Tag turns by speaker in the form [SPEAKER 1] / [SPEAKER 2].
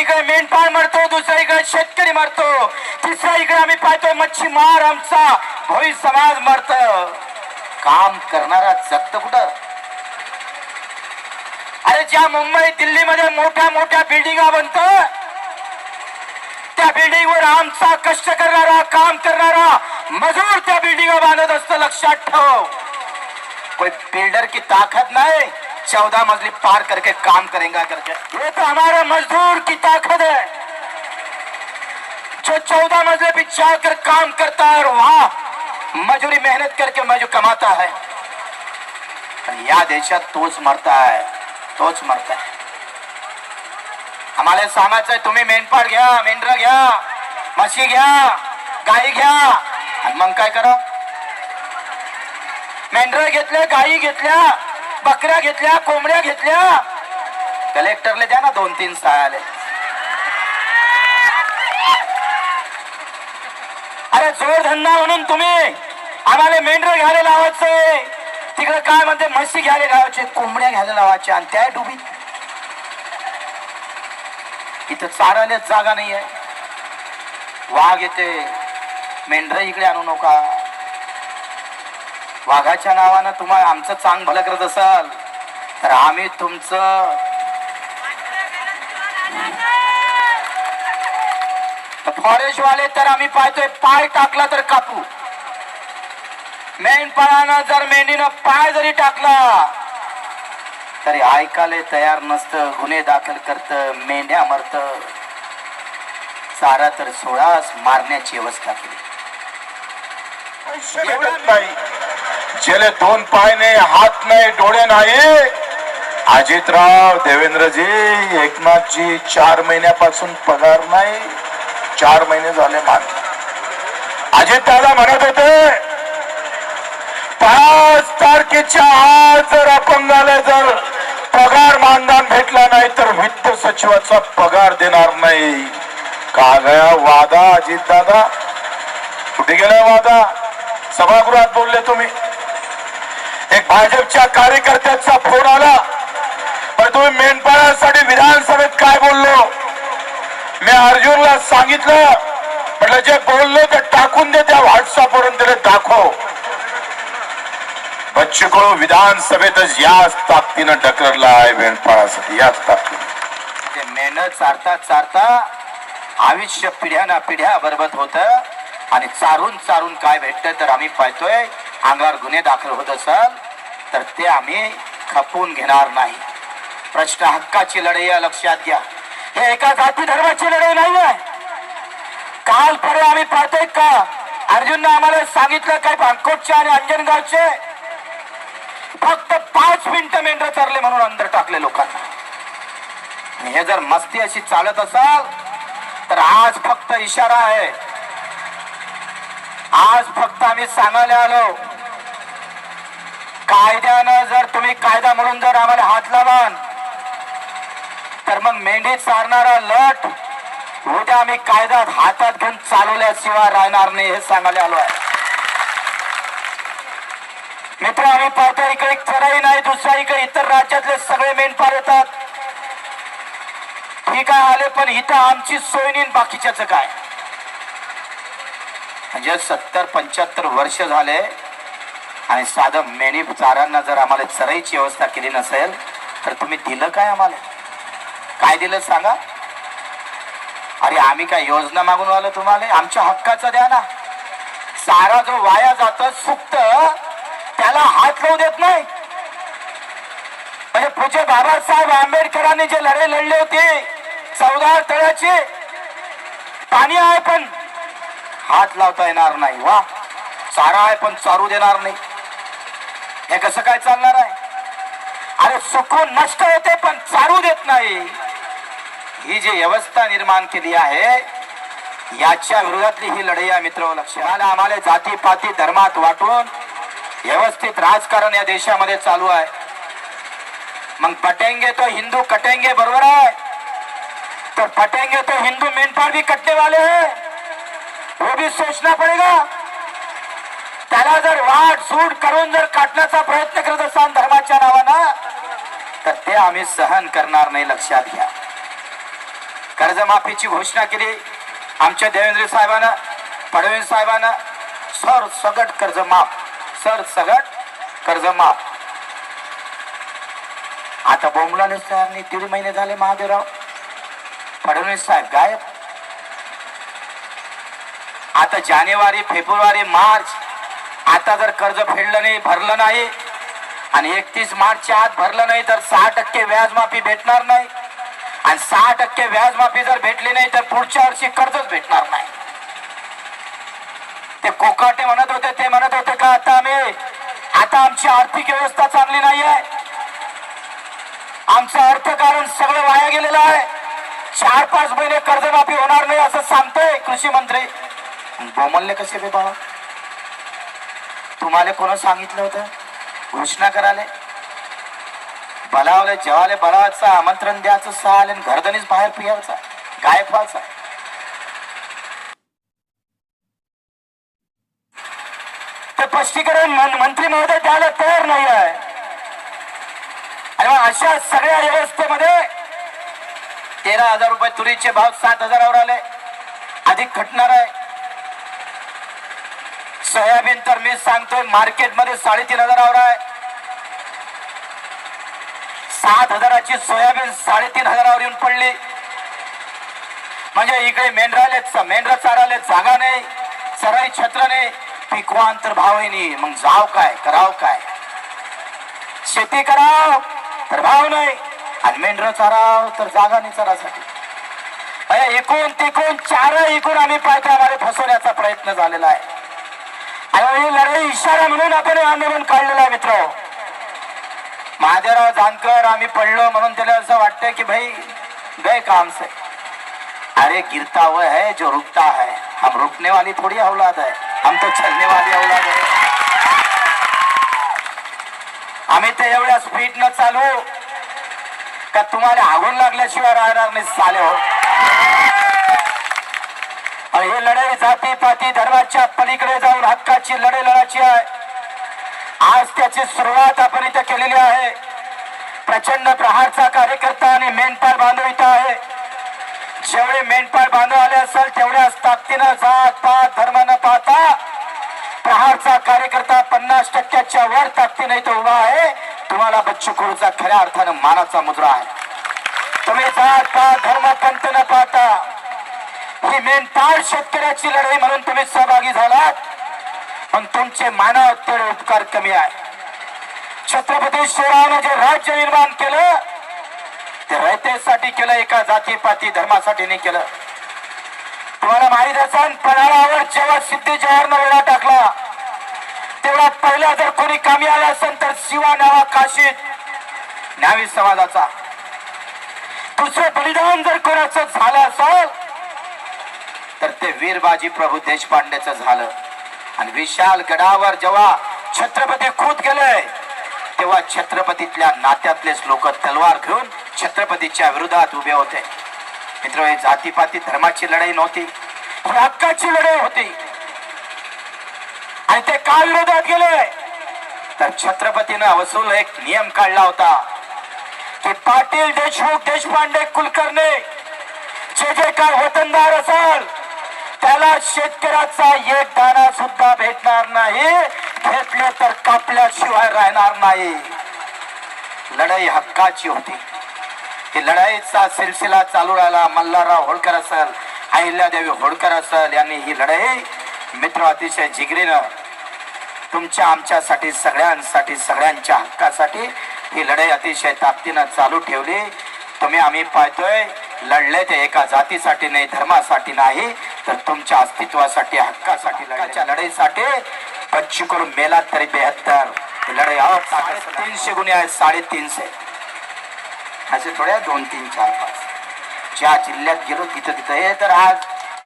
[SPEAKER 1] इकडे मेंढपाळ मरतो दुसऱ्या इकडे शेतकरी मरतो तिसऱ्या इकडे आम्ही पाहतोय मच्छीमार आमचा. भोई समाज मरत. काम करणारा जगत कुठं? अरे ज्या मुंबई दिल्लीमध्ये मोठ्या मोठ्या बिल्डिंगा बनत त्या बिल्डिंगवर आमचा कष्ट करणारा काम करणारा मजूर त्या बिल्डिंग बांधत असतं लक्षात ठेव. कोई बिल्डर की ताकद नाही. चौदह मंजिल पार करके काम करेगा करके। ये तो हमारे मजदूर की ताकत है। जो चौदह मंजिल पे जाकर काम करता है और वहां मजूरी मेहनत करके मजूर कमाता है। याद ऐसा देशात तोच मरता है तोच मरता है। आम्हाला सांगायचंय तुम्ही मेंढपाळ घ्या मेंढर घ्या म्हशी घ्या गाई घ्या आणि मग काय करा? मेंढर घेतल्या गाई घेतल्या। बकऱ्या घेतल्या कोंबड्या घेतल्या. कलेक्टरले द्या ना दोन तीन सायाले अरे जोडधंदा म्हणून तुम्ही आम्हाला मेंढर घ्यायला लावायचंय तिकडे काय म्हणते म्हशी घ्यायला लावायचे कोंबड्या घ्यायला लावायच्या आणि त्या डुबी. इथं चारायला जागा नाहीये. वाघ येते. मेंढर इकडे आणू नका. वाघाच्या नावानं तुम्हाला आमचं चांग भलं करत असाल तर आम्ही तुमचं फॉरेस्ट वाले तर आम्ही पाहतोय पाय टाकला तर कापू. मेंढपाळानं जर मेंढीनं पाय जरी टाकला तरी ऐकायला तयार नसतं गुन्हे दाखल करत मेंढ्या मरत. चारा तर सोळास मारण्याची व्यवस्था केली.
[SPEAKER 2] भेटत नाही ज्याले दोन पाय नाही हात नाही डोळे नाही. अजितराव देवेंद्रजी एकनाथजी चार महिन्यापासून पगार नाही चार महिने झाले मान अजित दादा म्हणत होते पाच तारखेच्या आज जर अपंगाला जर पगार मानधन भेटला नाही तर वित्त सचिवाचा पगार देणार नाही. का गया वादा अजित दादा? कुठे गेलाय वादा? सभागृहात बोलले तुम्ही. एक भाजपच्या कार्यकर्त्याचा फोन आला. पण तुम्ही मेंढपाळासाठी विधानसभेत काय बोललो? मी अर्जुनला सांगितलं. म्हटलं जे बोललो ते टाकून दे त्या व्हॉट्सअपवरून त्याला दाखव बच्चू विधानसभेतच याच ताकदीनं ढकलला आहे मेंढपाळासाठी याच ताकदीनं.
[SPEAKER 1] मेहनत चारता चारता आयुष्य पिढ्या ना पिढ्या बरबत होतं. आणि चारून चारून काय भेटतं तर आम्ही पाहतोय. अंगावर गुन्हे दाखल होत असाल तर ते आम्ही खपवून घेणार नाही. प्रश्न हक्काची लढाई लक्षात घ्या. हे एका जाती धर्माची लढाई नाही आहे काल परवा आम्ही पाहतोय का? अर्जुननं आम्हाला सांगितलं काय बांकोटचे आणि अंजनगावचे? फक्त पाच मिनिटं मेंढर चरले म्हणून अंदर टाकले लोकांना. हे जर मस्ती अशी चालत असाल तर आज फक्त इशारा आहे. आज फक्त आम्ही सांगायला आलो कायद्यानं जर तुम्ही कायदा म्हणून जर आम्हाला हात लावाल तर मग मेंढी चारणारा लट उद्या आम्ही कायदा हातात घेऊन चालवल्याशिवाय राहणार नाही हे सांगायला आलो आहे. मित्र आम्ही पाहतो इकडे चराई नाही दुसऱ्या इकडे इतर राज्यातले सगळे मेंढपाळ येतात. ठीक आहे आले पण इथं आमची सोय नाही बाकीच्याच काय? म्हणजे सत्तर पंच्याहत्तर वर्ष झाले आणि साधं मेणी चारांना जर आम्हाला चराईची व्यवस्था केली नसेल तर तुम्ही दिलं काय आम्हाला? काय दिलं सांगा? अरे आम्ही काय योजना मागून आलो तुम्हाला? आमच्या हक्काचं द्या ना. चारा जो वाया जात सुक्त त्याला हात लावू देत नाही. म्हणजे पूज्य बाबासाहेब आंबेडकरांनी जे लढे लढले होते चौदा तळ्याचे पाणी आहे पण हात लावता येणार नाही. वा. चारा आहे पण चारू देणार नाही. हे कसं काय चालणार आहे? अरे सुकून नष्ट होते पण चारू देत नाही. ही जी व्यवस्था निर्माण केली आहे याच्या विरोधातली ही लढाई आहे मित्र लक्षात. आम्हाला जाती पाती धर्मात वाटून व्यवस्थित राजकारण या देशामध्ये चालू आहे. मग पटेंगे तो हिंदू कटेंगे बरोबर आहे. तर पटेंगे तो हिंदू मेंढपाळ भी कटने वाले हैं वो भी सोचना पडेगा. त्याला जर वाट सूट करून जर काटण्याचा प्रयत्न करत असाल धर्माच्या नावानं तर ते आम्ही सहन करणार नाही लक्षात घ्या. कर्जमाफीची घोषणा केली आमच्या देवेंद्र साहेबानं फडणवीस साहेबांना सर सगट कर्ज माफ सर सगट कर्ज माफ आता बोंबलालेच तयार तीन दीड महिने झाले महादेवराव. फडणवीस साहेब गायब. आता जानेवारी फेब्रुवारी मार्च. आता जर कर्ज फेडलं नाही भरलं नाही आणि एकतीस मार्चच्या आत भरलं नाही तर सहा टक्के व्याज माफी भेटणार नाही. आणि सहा टक्के व्याजमाफी जर भेटली नाही तर पुढच्या वर्षी कर्जच भेटणार नाही. ते कोकाटे म्हणत होते ते म्हणत होते का आता आम्ही आता आमची आर्थिक व्यवस्था चांगली नाही आहे. आमचं अर्थकारण सगळं वाया गेलेलं आहे. चार पाच महिने कर्जमाफी होणार नाही असं सांगतोय कृषी मंत्री. बोमलले कसे बे बाबा तुम्हाला कोण सांगितलं होतं? घोषणा कराले बलावले जेवाले बलावाचं आमंत्रण द्यायचं सहा आणि घरदनीच बाहेर पियायचा गायक व्हायचा. ते स्पष्टीकरण मंत्री महोदय द्यायला तयार नाही आहे. आणि मग अशा सगळ्या व्यवस्थेमध्ये तेरा हजार रुपये तुरीचे भाव सात हजारावर आले. अधिक घटणार आहे. सोयाबीन तर मी सांगतोय मार्केटमध्ये साडेतीन हजारावर आहे. सात हजाराची सोयाबीन साडेतीन हजारावर येऊन पडली. म्हणजे इकडे मेंढराले मेंढरा चाराले जागा नाही चराई छत्र नाही. पिकवांतर भावही नाही मग जाव काय कराव काय? शेती कराव तर भाव नाही. आणि मेंढर चाराव तर जागा नाही चरासाठी. एकूण तिकून चार एकूण आम्ही पायथ्यामध्ये फसवण्याचा प्रयत्न झालेला आहे. आणि ही लढाई इशारा म्हणून आपण हे आंदोलन काढलेलं आहे मित्र. महादेवराव जानकर आम्ही पडलो म्हणून त्याला असं वाटतंय की भाई गए काम से. अरे गिरता हुआ है जो रुकता है। हम रुकने वाली थोड़ी औलाद है। हम तो चलने वाली औलाद है। आम्ही ते एवढ्या स्पीड न चालू का तुम्हाला आगून लागल्याशिवाय राहणार नाही चाले हो. आणि ही लढाई जाती पाती धर्माच्या पलीकडे जाऊन हक्काची लढाई लढायची आहे. आज त्याची सुरुवात आपण इथे केलेली आहे. प्रचंड प्रहारचा कार्यकर्ता आणि मेंढपाळ बांधव इथं आहे. जेवढे मेंढपाळ बांधव आले असेल तेवढ्याच ताकदीनं जात पात धर्म न पाहता प्रहारचा कार्यकर्ता पन्नास टक्क्याच्या वर ताकदीनं इथं उभा आहे. तुम्हाला बच्चू कडूचा खऱ्या अर्थानं मानाचा मुद्रा आहे. तुम्ही जात पात धर्म पंत. न पाहता ही मेंढपाळ शेतकऱ्याची लढाई म्हणून तुम्ही सहभागी झालात. पण तुमचे मानव तेवढे उपकार कमी आहे. छत्रपती शिवरायाने जे राज्य निर्माण केलं ते रयतेसाठी केलं एका जातीपाती धर्मासाठी नाही केलं. तुम्हाला माहीत असेल पन्हाळावर जेव्हा सिद्धी जवाहरनं वेळा टाकला तेव्हा पहिला जर कोणी कामी आला असेल तर शिवा न्यावा काशीत न्यावी समाजाचा. दुसरं बलिदान जर कोणाचं झालं असेल तर ते वीरबाजी प्रभू देशपांडेचं झालं. आणि विशाल गडावर जेव्हा छत्रपती खूत गेले तेव्हा छत्रपतीतल्या नात्यातलेच लोक तलवार घेऊन छत्रपतीच्या विरोधात उभे होते. मित्र हे जातीपाती धर्माची लढाई नव्हती ही हक्काची लढाई होती. आणि ते काल विरोधात गेले? तर छत्रपतीनं वसूल एक नियम काढला होता की पाटील देशमुख देशपांडे कुलकर्णी जे जे काय वतनदार असाल त्याला शेतकऱ्याचा एक दाना सुद्धा भेटणार नाही. घेतले तर कापल्याशिवाय राहणार नाही. लढाई हक्काची होती. ही लढाईचा सिलसिला चालू राहिला. मल्हारराव होळकर असल अहिल्यादेवी होळकर असेल यांनी ही लढाई मित्र अतिशय जिगरीनं तुमच्या आमच्यासाठी सगळ्यांसाठी सगळ्यांच्या हक्कासाठी ही लढाई अतिशय ताकदीनं चालू ठेवली. तुम्ही आम्ही पाहतोय लढले ते एका जातीसाठी नाही धर्मासाठी नाही. तर तुमच्या अस्तित्वासाठी हक्कासाठी लढाईच्या लढाईसाठी बच्चू करून मेला तरी बेहत्तर. लढाई अहो तीनशे गुन्हे आहेत साडेतीनशे. असे थोड्या दोन तीन चार पाच. ज्या जिल्ह्यात गेलो तिथं तिथं हे तर आज